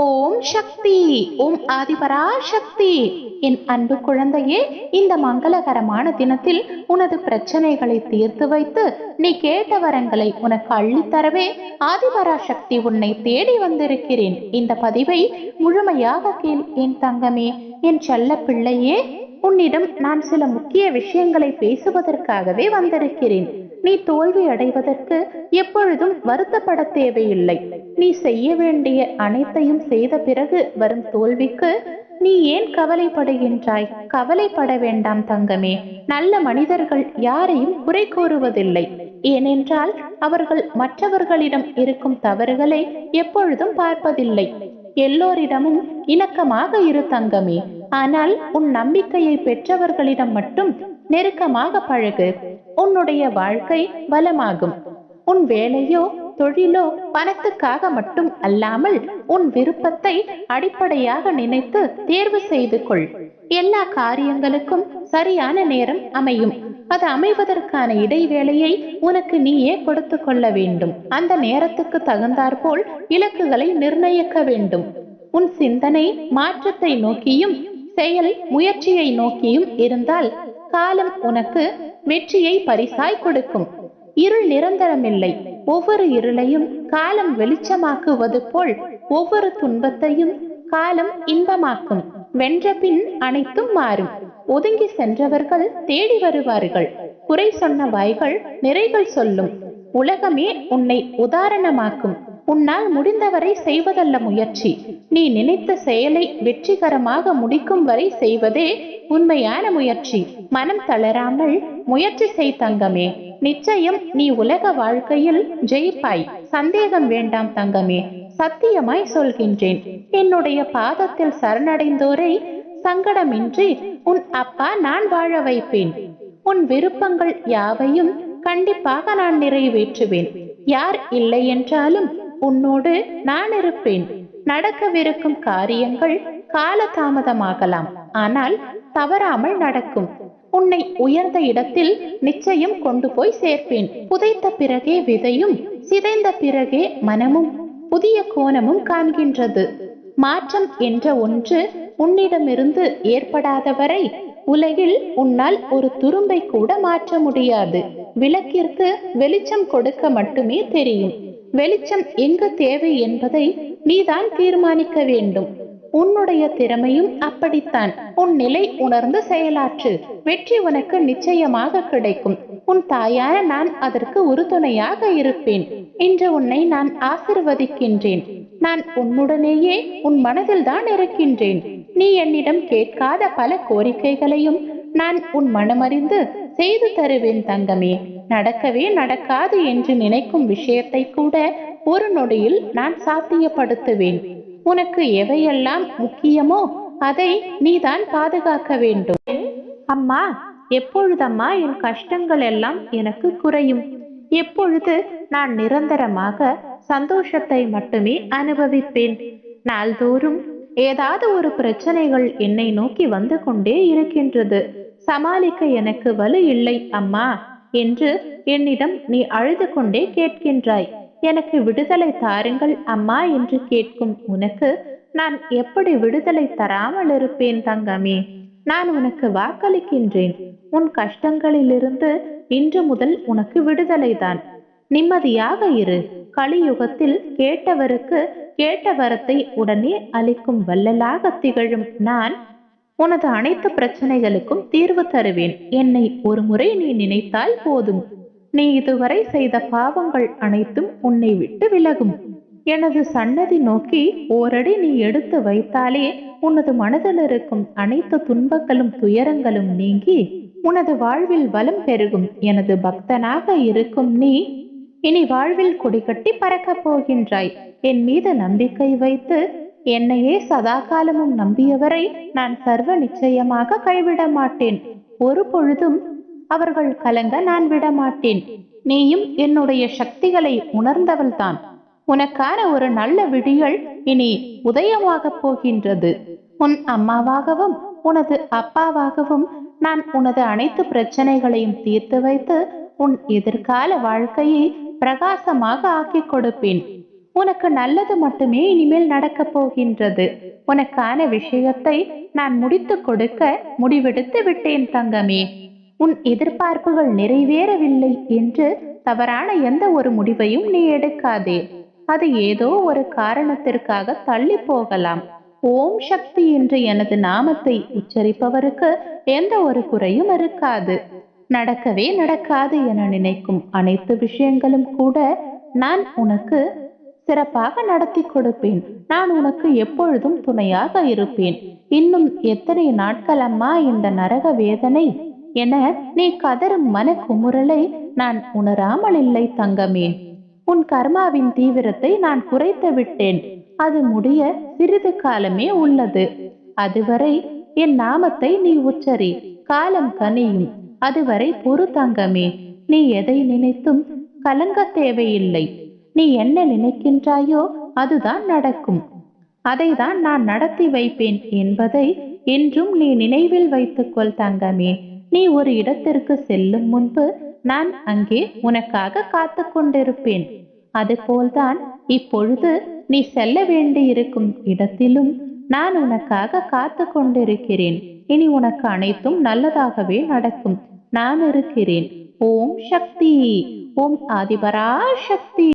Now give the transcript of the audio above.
ஓம் சக்தி ஓம் ஆதிபரா சக்தி என் அன்பு குழந்தையே இந்த மங்களகரமான தினத்தில் உனது பிரச்சனைகளை தீர்த்து வைத்து நீ கேட்ட வரங்களை உனக்கு அள்ளித்தரவே ஆதிபரா சக்தி உன்னை தேடி வந்திருக்கிறேன். இந்த பதிவை முழுமையாக கேள் என் தங்கமே. என் செல்ல பிள்ளையே உன்னிடம் நான் சில முக்கிய விஷயங்களை பேசுவதற்காகவே வந்திருக்கிறேன். நீ தோல்வி அடைவதற்கு எப்பொழுதும் வருத்தப்பட தேவையில்லை. நீ செய்ய வேண்டிய அனைத்தையும் செய்த பிறகு வரும் தோல்விக்கு நீ ஏன் கவலைப்படுகின்றாய்? கவலைப்பட வேண்டாம் தங்கமே. நல்ல மனிதர்கள் யாரையும் குறை கூறுவதில்லை. ஏனென்றால் அவர்கள் மற்றவர்களிடம் இருக்கும் தவறுகளை எப்பொழுதும் பார்ப்பதில்லை. எல்லோரிடமும் இணக்கமாக இரு தங்கமே. ஆனால் உன் நம்பிக்கையை பெற்றவர்களிடம் மட்டும் நெருக்கமாக பழகு. உன்னுடைய வாழ்க்கை பலமாகும் உன் வேலையோ தொழிலோ பணத்துக்காக மட்டும் அல்லாமல் உன் விருப்பத்தை அடிப்படையாக நினைத்து தேர்வு செய்து கொள். எல்லா காரியங்களுக்கும் சரியான நேரம் அமையும். அது அமைவதற்கான இடைவேளையை உனக்கு நீயே கொடுத்து கொள்ள வேண்டும். அந்த நேரத்துக்கு தகுந்தாற்போல் இலக்குகளை நிர்ணயிக்க வேண்டும். உன் சிந்தனை மாற்றத்தை நோக்கியும் செயல் முயற்சியை நோக்கியும் இருந்தால் காலம் உனக்கு வெற்றியை பரிசாய் கொடுக்கும். இருள் நிரந்தரமில்லை. ஒவ்வொரு இருளையும் காலம் வெளிச்சமாக்குவது போல் ஒவ்வொரு துன்பத்தையும் காலம் இன்பமாக்கும். வென்றபின் அனைத்தும் மாறும். ஒதுங்கி சென்றவர்கள் தேடி வருவார்கள். குறை சொன்ன வாய்கள் நிறைகள் சொல்லும். உலகமே உன்னை உதாரணமாக்கும். உன்னால் முடிந்தவரை செய்வதல்ல முயற்சி. நீ நினைத்த செயலை வெற்றிகரமாக முடிக்கும் வரை செய்வதே உண்மையான முயற்சி. மனம் தளராமல் முயற்சி செய் தங்கமே. நிச்சயம் நீ உலக வாழ்க்கையில் ஜெயிப்பாய். சந்தேகம் வேண்டாம் தங்கமே. சத்தியமாய் சொல்கின்றேன். என்னுடைய பாதத்தில் சரணடைந்தோரை சங்கடமின்றி உன் அப்பா நான் வாழ வைப்பேன். உன் விருப்பங்கள் யாவையும் கண்டிப்பாக நான் நிறைவேற்றுவேன். யார் இல்லை என்றாலும் உன்னோடு நான் இருப்பேன். நடக்கவிருக்கும் காரியங்கள் காலதாமதமாகலாம். ஆனால் தவறாமல் நடக்கும். உன்னை உயர்ந்த இடத்தில் நிச்சயம் கொண்டு போய் சேர்ப்பேன். புதைத்த பிறகே விதையும் சிதைந்த பிறகே மனமும் புதிய கோணமும் காண்கின்றது. மாற்றம் என்ற ஒன்று உன்னிடமிருந்து ஏற்படாத வரை உலகில் உன்னால் ஒரு துரும்பை கூட மாற்ற முடியாது. விளக்கிற்கு வெளிச்சம் கொடுக்க மட்டுமே தெரியும். வெளிச்சம் எங்கு தேவை என்பதை நீதான் தீர்மானிக்க வேண்டும். உன்னுடைய திறமையும் அப்படித்தான். உன் நிலை உணர்ந்து செயலாற்று. வெற்றி உனக்கு நிச்சயமாக கிடைக்கும். உன் தாயான நான் அதற்கு உறுதுணையாக இருப்பேன். இன்று உன்னை நான் ஆசிர்வதிக்கின்றேன். நான் உன்னுடனேயே உன் மனதில் தான் இருக்கின்றேன். நீ என்னிடம் கேட்காத பல கோரிக்கைகளையும் நான் உன் மனமறிந்து செய்து தருவேன் தங்கமே. நடக்கவே நடக்காது என்று நினைக்கும் விஷயத்தை கூட ஒரு நொடியில் நான் சாத்தியப்படுத்துவேன். உனக்கு எவையெல்லாம் முக்கியமோ அதை நீதான் பாதுகாக்க வேண்டும். அம்மா எப்பொழுதம்மா என் கஷ்டங்கள் எல்லாம் எனக்கு குறையும்? எப்பொழுது நான் நிரந்தரமாக சந்தோஷத்தை மட்டுமே அனுபவிப்பேன்? நாள்தோறும் ஏதாவது ஒரு பிரச்சனைகள் என்னை நோக்கி வந்து கொண்டே இருக்கின்றது. சமாளிக்க எனக்கு வலு இல்லை அம்மா என்று என்னிடம் நீ அழுது கொண்டே கேட்கின்றாய். எனக்கு விடுதலை தாருங்கள் அம்மா என்று கேட்கும் உனக்கு நான் எப்படி விடுதலை தராமல் இருப்பேன் தங்கமே? நான் உனக்கு வாக்களிக்கின்றேன். உன் கஷ்டங்களிலிருந்து இன்று முதல் உனக்கு விடுதலைதான். நிம்மதியாக இரு. கலியுகத்தில் கேட்டவருக்கு கேட்ட வரத்தை உடனே அளிக்கும் வல்லலாக திகழும் நான் உனது அனைத்து பிரச்சனைகளுக்கும் தீர்வு தருவேன். என்னை ஒரு முறை நீ நினைத்தால் போதும். நீ இதுவரை செய்த பாவங்கள் அனைத்தும் உன்னை விட்டு விலகும். எனது சன்னதி நோக்கி ஓரடி நீ எடுத்து வைத்தாலே உனது மனதில் இருக்கும் அனைத்து துன்பங்களும் துயரங்களும் நீங்கி உனது வாழ்வில் வலம் பெருகும். எனது பக்தனாக இருக்கும் நீ இனி வாழ்வில் கொடிகட்டி பறக்கப் போகின்றாய். என் மீது நம்பிக்கை வைத்து என்னையே சதா காலமும் நம்பியவரை நான் சர்வ நிச்சயமாக கைவிட மாட்டேன். ஒரு பொழுதும் அவர்கள் கலங்க நான் விட மாட்டேன் நீயும் என்னுடைய சக்திகளை உணர்ந்தவள்தான். உனக்கான ஒரு நல்ல விடியல் இனி உதயமாகப் போகின்றது. உன் அம்மாவாகவும் உனது அப்பாவாகவும் நான் உனது அனைத்து பிரச்சனைகளையும் தீர்த்து வைத்து உன் எதிர்கால வாழ்க்கையை பிரகாசமாக ஆக்கிக் கொடுப்பேன். உனக்கு நல்லது மட்டுமே இனிமேல் நடக்கப் போகின்றது. உனக்கான விஷயத்தை நான் முடித்து கொடுக்க முடிவெடுத்து விட்டேன் தங்கமே. உன் எதிர்பார்ப்புகள் நிறைவேறவில்லை என்று தவறான எந்த ஒரு முடிவையும் நீ எடுக்காதே. அது ஏதோ ஒரு காரணத்திற்காக தள்ளி போகலாம் ஓம் சக்தி என்று எனது நாமத்தை உச்சரிப்பவருக்கு எந்த ஒரு குறையும் இருக்காது. நடக்கவே நடக்காது என நினைக்கும் அனைத்து விஷயங்களும் கூட நான் உனக்கு சிறப்பாக நடத்தி கொடுப்பேன். நான் உனக்கு எப்பொழுதும் துணையாக இருப்பேன். இன்னும் எத்தனை நாட்கள் அம்மா இந்த நரக வேதனை? என நீ கதறும் மன குமுறலை நான் உணராமல் இல்லை தங்கமே. உன் கர்மாவின் தீவிரத்தை நான் குறைத்து விட்டேன். அது முடிய சிறிது காலமே உள்ளது. அதுவரை என் நாமத்தை நீ உச்சரி. காலம் கனியும். அதுவரை பொறு தங்கமே. நீ எதை நினைத்தும் கலங்க தேவையில்லை. நீ என்ன நினைக்கின்றாயோ அதுதான் நடக்கும். அதை தான் நான் நடத்தி வைப்பேன் என்பதை என்றும் நீ நினைவில் வைத்துக்கொள் தங்கமே. நீ ஒரு இடத்திற்கு செல்லும் முன்பு நான் அங்கே உனக்காக காத்து கொண்டிருப்பேன் அதுபோல்தான் இப்பொழுது நீ செல்ல வேண்டியிருக்கும் இடத்திலும் நான் உனக்காக காத்து கொண்டிருக்கிறேன் இனி உனக்கு அனைத்தும் நல்லதாகவே நடக்கும். நான் இருக்கிறேன். ஓம் சக்தி. ஓம் ஆதிபரா சக்தி